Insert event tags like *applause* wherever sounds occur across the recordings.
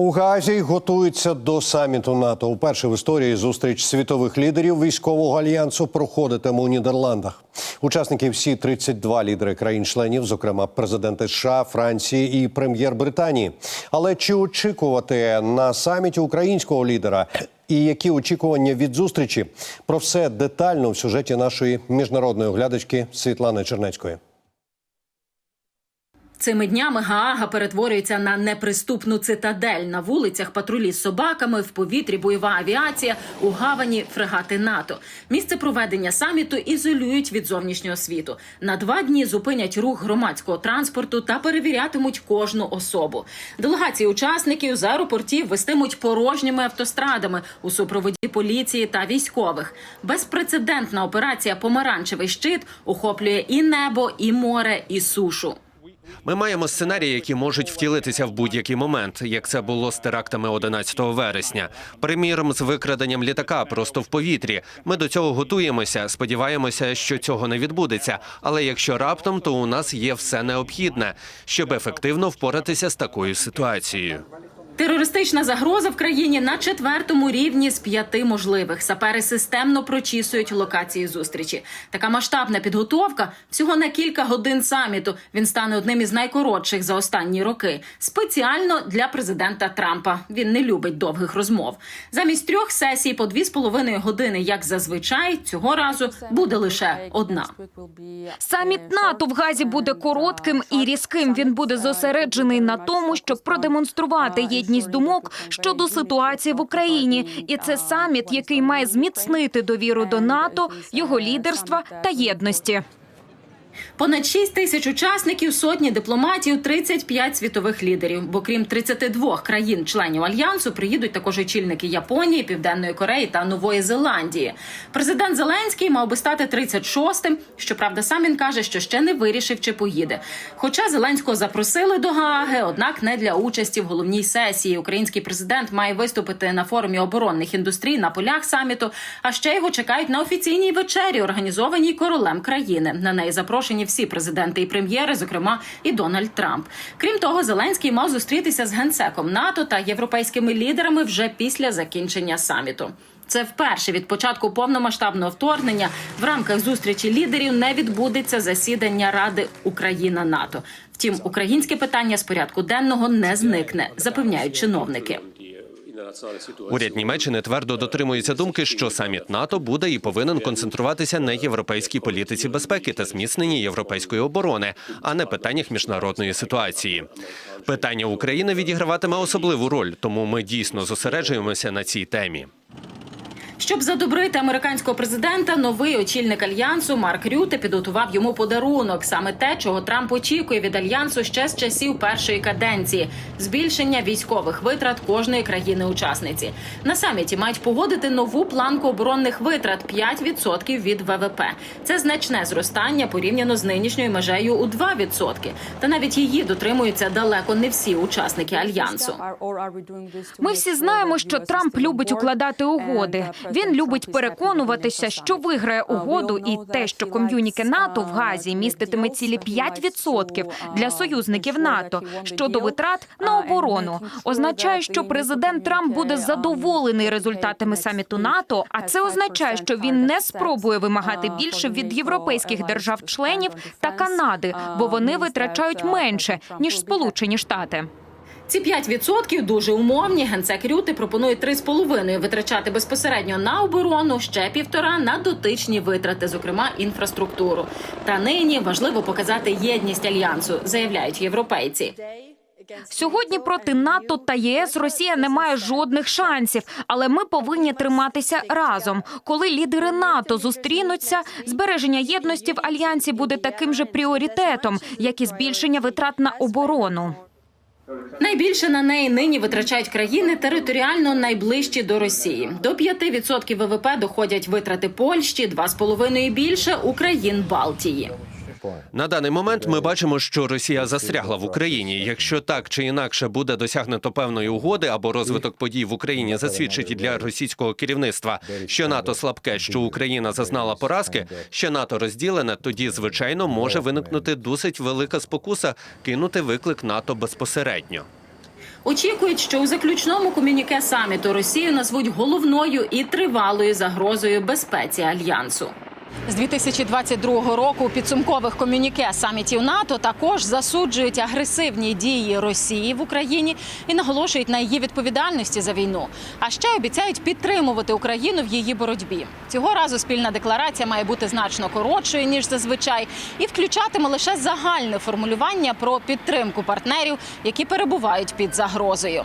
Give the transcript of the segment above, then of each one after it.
У Гаазі готуються до саміту НАТО. Уперше в історії зустріч світових лідерів військового альянсу проходитиме у Нідерландах. Учасники всі 32 лідери країн-членів, зокрема президенти США, Франції і прем'єр Британії. Але чи очікувати на саміті українського лідера? І які очікування від зустрічі? Про все детально в сюжеті нашої міжнародної оглядачки Світлани Чернецької. Цими днями Гаага перетворюється на неприступну цитадель. На вулицях патрулі з собаками, в повітрі бойова авіація, у гавані фрегати НАТО. Місце проведення саміту ізолюють від зовнішнього світу. На два дні зупинять рух громадського транспорту та перевірятимуть кожну особу. Делегації учасників з аеропортів вестимуть порожніми автострадами у супроводі поліції та військових. Безпрецедентна операція Помаранчевий щит охоплює і небо, і море, і сушу. Ми маємо сценарії, які можуть втілитися в будь-який момент, як це було з терактами 11 вересня. Приміром, з викраденням літака просто в повітрі. Ми до цього готуємося. Сподіваємося, що цього не відбудеться. Але якщо раптом, то у нас є все необхідне, щоб ефективно впоратися з такою ситуацією. Терористична загроза в країні на четвертому рівні з п'яти можливих. Сапери системно прочісують локації зустрічі. Така масштабна підготовка всього на кілька годин саміту. Він стане одним із найкоротших за останні роки. Спеціально для президента Трампа. Він не любить довгих розмов. Замість трьох сесій по дві з половиною години, як зазвичай, цього разу буде лише одна. Саміт НАТО в Газі буде коротким і різким. Він буде зосереджений на тому, щоб продемонструвати єдність думок щодо ситуації в Україні. І це саміт, який має зміцнити довіру до НАТО, його лідерства та єдності. Понад 6 тисяч учасників, сотні дипломатів, 35 світових лідерів. Бо крім 32 країн-членів альянсу, приїдуть також очільники Японії, Південної Кореї та Нової Зеландії. Президент Зеленський мав би стати 36-тим. Щоправда, сам він каже, що ще не вирішив, чи поїде. Хоча Зеленського запросили до Гааги, однак не для участі в головній сесії. Український президент має виступити на форумі оборонних індустрій на полях саміту. А ще його чекають на офіційній вечері, організованій королем країни. На неї запрошені всі президенти і прем'єри, зокрема і Дональд Трамп. Крім того, Зеленський мав зустрітися з генсеком НАТО та європейськими лідерами вже після закінчення саміту. Це вперше від початку повномасштабного вторгнення в рамках зустрічі лідерів не відбудеться засідання Ради Україна НАТО. Втім, українське питання з порядку денного не зникне, запевняють чиновники. Уряд Німеччини твердо дотримується думки, що саміт НАТО буде і повинен концентруватися на європейській політиці безпеки та зміцненні європейської оборони, а не питаннях міжнародної ситуації. Питання України відіграватиме особливу роль, тому ми дійсно зосереджуємося на цій темі. Щоб задобрити американського президента, новий очільник альянсу Марк Рюте підготував йому подарунок. Саме те, чого Трамп очікує від альянсу ще з часів першої каденції збільшення військових витрат кожної країни-учасниці. На саміті мають погодити нову планку оборонних витрат 5% від ВВП. Це значне зростання порівняно з нинішньою межею у 2%. Та навіть її дотримуються далеко не всі учасники альянсу. Ми всі знаємо, що Трамп любить укладати угоди. Він любить переконуватися, що виграє угоду, і те, що ком'юніке НАТО в Газі міститиме цілі 5% для союзників НАТО щодо витрат на оборону, означає, що президент Трамп буде задоволений результатами саміту НАТО. А це означає, що він не спробує вимагати більше від європейських держав-членів та Канади, бо вони витрачають менше ніж Сполучені Штати. Ці 5% дуже умовні. Генсек Рюти пропонує 3,5% витрачати безпосередньо на оборону, ще півтора на дотичні витрати, зокрема інфраструктуру. Та нині важливо показати єдність альянсу, заявляють європейці. Сьогодні проти НАТО та ЄС Росія не має жодних шансів, але ми повинні триматися разом. Коли лідери НАТО зустрінуться, збереження єдності в альянсі буде таким же пріоритетом, як і збільшення витрат на оборону. Найбільше на неї нині витрачають країни територіально найближчі до Росії. До 5% ВВП доходять витрати Польщі, 2,5% і більше Україн Балтії. На даний момент ми бачимо, що Росія застрягла в Україні. Якщо так чи інакше буде досягнуто певної угоди або розвиток подій в Україні засвідчить для російського керівництва, що НАТО слабке, що Україна зазнала поразки, що НАТО розділене, тоді звичайно може виникнути досить велика спокуса кинути виклик НАТО безпосередньо. Очікують, що у заключному комюніке саміту Росію назвуть головною і тривалою загрозою безпеці альянсу. З 2022 року у підсумкових комюніке самітів НАТО також засуджують агресивні дії Росії в Україні і наголошують на її відповідальності за війну. А ще обіцяють підтримувати Україну в її боротьбі. Цього разу спільна декларація має бути значно коротшою ніж зазвичай, і включатиме лише загальне формулювання про підтримку партнерів, які перебувають під загрозою.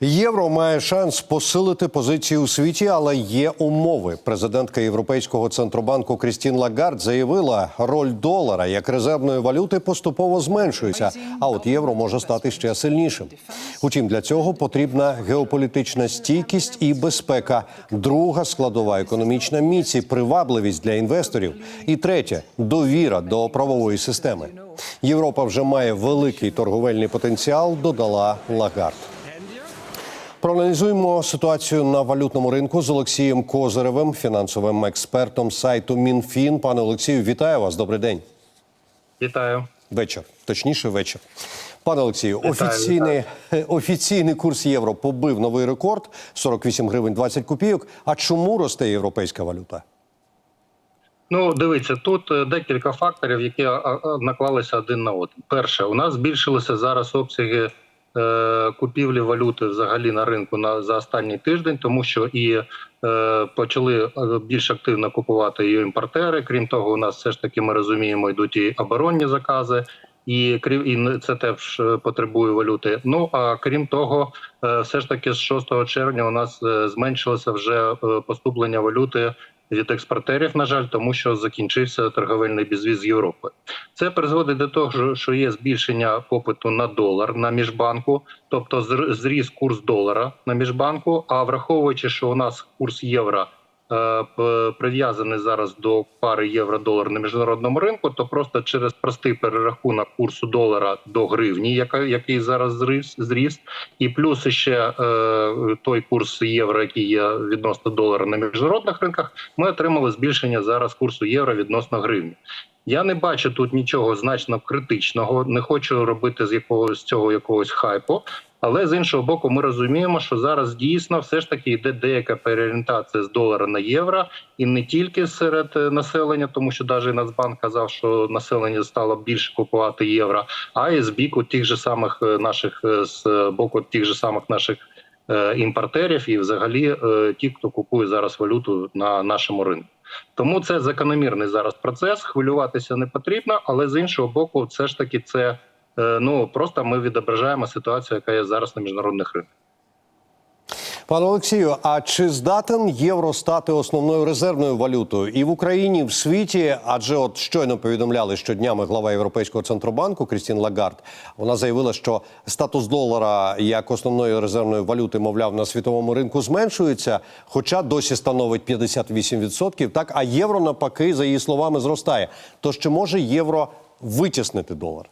Євро має шанс посилити позиції у світі, але є умови. Президентка Європейського центробанку Крістін Лагард заявила, роль долара як резервної валюти поступово зменшується. А от євро може стати ще сильнішим. Утім, для цього потрібна геополітична стійкість і безпека. Друга складова економічна міць і привабливість для інвесторів. І третє довіра до правової системи. Європа вже має великий торговельний потенціал. Додала Лагард. Проаналізуємо ситуацію на валютному ринку з Олексієм Козиревим, фінансовим експертом сайту МінФін. Пане Олексію, вітаю вас. Добрий день. Вітаю. Вечір, точніше, вечір. Пане Олексію, Вітаю, офіційний, *laughs* офіційний курс євро побив новий рекорд 48 гривень 20 копійок. А чому росте європейська валюта? Ну, дивіться, тут е, декілька факторів, які наклалися один на один. Перше, у нас збільшилися зараз обсяги купівлі валюти взагалі на ринку на за останній тиждень, тому що і е, почали е, більш активно купувати і імпортери. Крім того, у нас все ж таки ми розуміємо, йдуть і оборонні закази. І крім і це теж е, потребує валюти. Ну а крім того, е, все ж таки з 6 червня у нас е, зменшилося вже е, поступлення валюти від експортерів, на жаль, тому що закінчився торговельний безвіз з Європи. Це призводить до того, що- є збільшення попиту на долар на міжбанку, тобто зріс курс долара на міжбанку. А враховуючи, що у нас курс євро прив'язаний зараз до пари євро-долар на міжнародному ринку, то просто через простий перерахунок курсу долара до гривні, яка який зараз зріс, зріс, і плюс ще е, той курс євро, який є відносно долара на міжнародних ринках, ми отримали збільшення зараз курсу євро відносно гривні. Я не бачу тут нічого значно критичного, не хочу робити з якогось цього якогось хайпу. Але з іншого боку, ми розуміємо, що зараз дійсно все ж таки йде деяка переорієнтація з долара на євро, і не тільки серед е, населення, тому що навіть Нацбанк казав, що населення стало більше купувати євро, а і з біку тих же самих е, наших е, з боку тих же самих наших е, імпортерів, і взагалі е, ті, хто купує зараз валюту на нашому ринку. Тому це закономірний зараз процес. Хвилюватися не потрібно, але з іншого боку, все ж таки, це е, ну просто ми відображаємо ситуацію, яка є зараз на міжнародних ринках. Пане Олексію, а чи здатен євро стати основною резервною валютою і в Україні, і в світі? Адже от щойно повідомляли, що днями глава Європейського центробанку Крістін Лагард вона заявила, що статус долара як основної резервної валюти, мовляв, на світовому ринку зменшується, хоча досі становить 58%, Так а євро навпаки, за її словами, зростає. То чи може євро витіснити долар?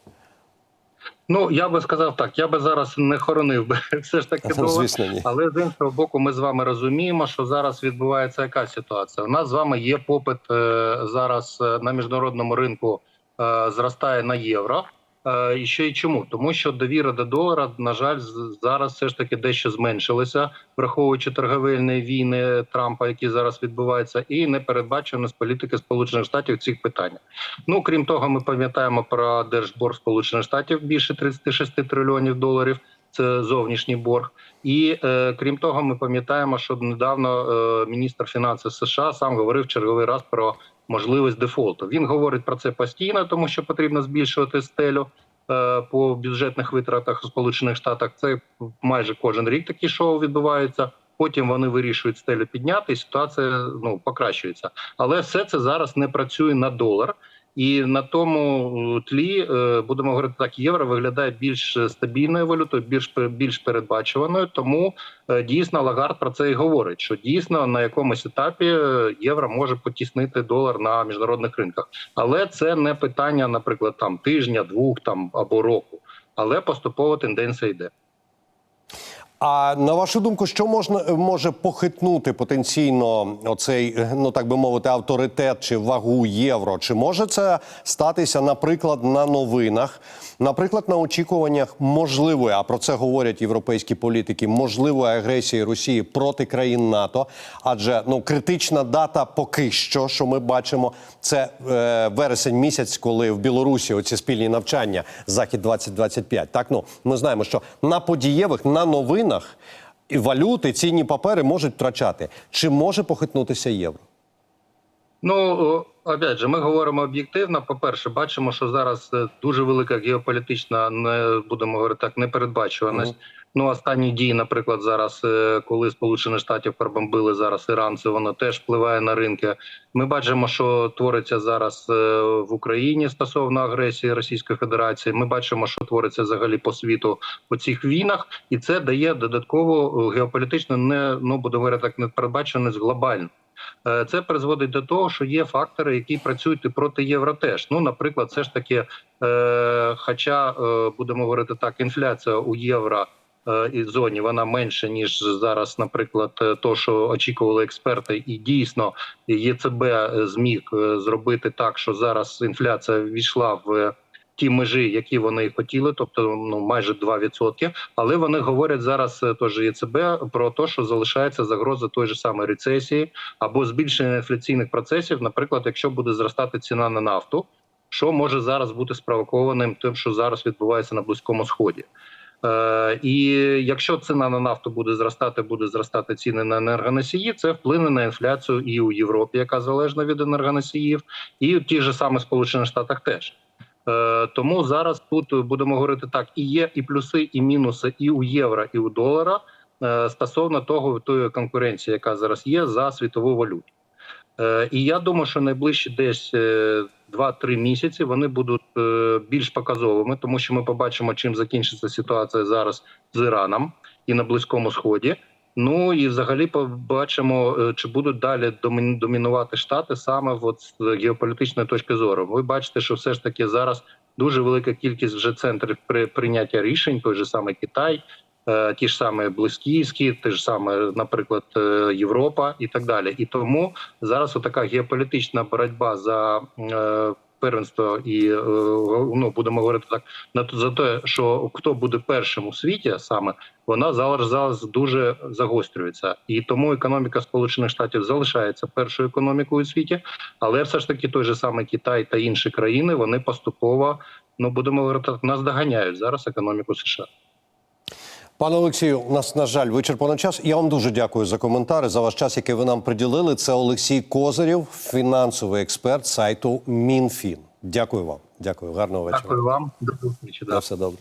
Ну я би сказав так, я би зараз не хоронив би *laughs* все ж таки долар. Але з іншого боку, ми з вами розуміємо, що зараз відбувається яка ситуація. У нас з вами є попит е, зараз е, на міжнародному ринку, е, зростає на євро. Е, і ще й чому? Тому що довіра до долара, на жаль, зараз все ж таки дещо зменшилася, враховуючи торговельні війни Трампа, які зараз відбуваються, і непередбаченість політики Сполучених Штатів в цих питаннях. Ну крім того, ми пам'ятаємо про держборг Сполучених Штатів більше 36 трильйонів доларів. Це зовнішній борг, і е, крім того, ми пам'ятаємо, що недавно е, міністр фінансів США сам говорив черговий раз про можливість дефолту. Він говорить про це постійно, тому що потрібно збільшувати стелю е, по бюджетних витратах у Сполучених Штатах. Це майже кожен рік такі шоу відбуваються. Потім вони вирішують стелю підняти, і ситуація ну покращується. Але все це зараз не працює на долар. І на тому е, тлі е, будемо говорити так, євро виглядає більш стабільною валютою, більш більш передбачуваною. Тому е, дійсно Лагард про це і говорить: що дійсно на якомусь етапі євро може потіснити долар на міжнародних ринках, але це не питання, наприклад, там тижня, двох там або року. Але поступово тенденція йде. А на вашу думку, що можна може похитнути потенційно оцей, ну так би мовити, авторитет чи вагу євро? Чи може це статися, наприклад, на новинах, наприклад, на очікуваннях можливої, а про це говорять європейські політики, можливої агресії Росії проти країн НАТО? Адже ну критична дата поки що, що ми бачимо, це е, вересень місяць, коли в Білорусі оці спільні навчання захід 2025 Так ну ми знаємо, що на подієвих на новинах і валюти, цінні папери можуть втрачати. Чи може похитнутися євро? Ну опять же, ми говоримо об'єктивно. По-перше, бачимо, що зараз е, дуже велика геополітична, не будемо говорити так, непередбачуваність. Ну, останні дії, наприклад, зараз, е, коли Сполучені Штатів пробомбили зараз іранці, воно теж впливає на ринки. Ми бачимо, що твориться зараз е, в Україні стосовно агресії Російської Федерації. Ми бачимо, що твориться взагалі по світу у цих війнах, і це дає додаткову е, геополітичну не ну будемо говорити так, непередбаченість глобальну. Е, Це призводить до того, що є фактори, які працюють і проти євро теж. Ну, наприклад, все ж таки, е, хоча е, будемо говорити так, інфляція у євро. Е, І зоні вона менша ніж зараз, наприклад, е, то, що очікували експерти, і дійсно ЄЦБ е, зміг зробити так, що зараз інфляція війшла в ті межі, які вони хотіли, тобто ну майже 2%. Але вони говорять зараз теж ЄЦБ про те, що залишається загроза той же самої рецесії або збільшення інфляційних процесів. Наприклад, якщо буде зростати ціна на нафту, що може зараз бути спровокованим тим, що зараз відбувається на близькому сході. Е, і якщо ціна на нафту буде зростати, буде зростати ціни на енергоносії, це вплине на інфляцію і у Європі, яка залежна від енергоносіїв, і в ті ж самих Сполучених Штатах теж. Е, Тому зараз тут будемо говорити так: і є і плюси, і мінуси, і у євро, і у долара е, стосовно того тої конкуренції, яка зараз є за світову валюту. Е, І я думаю, що найближчі десь е, 2-3 місяці вони будуть е, більш показовими, тому що ми побачимо, чим закінчиться ситуація зараз з Іраном і на Близькому Сході. Ну і взагалі побачимо, е, чи будуть далі домі- домінувати штати саме от з геополітичної точки зору. Ви бачите, що все ж таки зараз дуже велика кількість вже центрів при прийняття рішень, той же самий Китай, е, ті ж самі близьківські, те ж саме, наприклад, е, Європа і так далі. І тому зараз така геополітична боротьба за е, первенство і е, ну будемо говорити так на за те, що хто буде першим у світі, саме вона зараз зараз дуже загострюється, і тому економіка Сполучених Штатів залишається першою економікою у світі, але все ж таки той же самий Китай та інші країни вони поступово ну будемо говорити так, наздоганяють зараз економіку США. Пане Олексію, у нас на жаль вичерпано час. Я вам дуже дякую за коментари за ваш час, який ви нам приділили. Це Олексій Козирєв, фінансовий експерт сайту МінФін. Дякую вам. Дякую, гарного вечора. Дякую вам, до зустрічі. Да. все добре.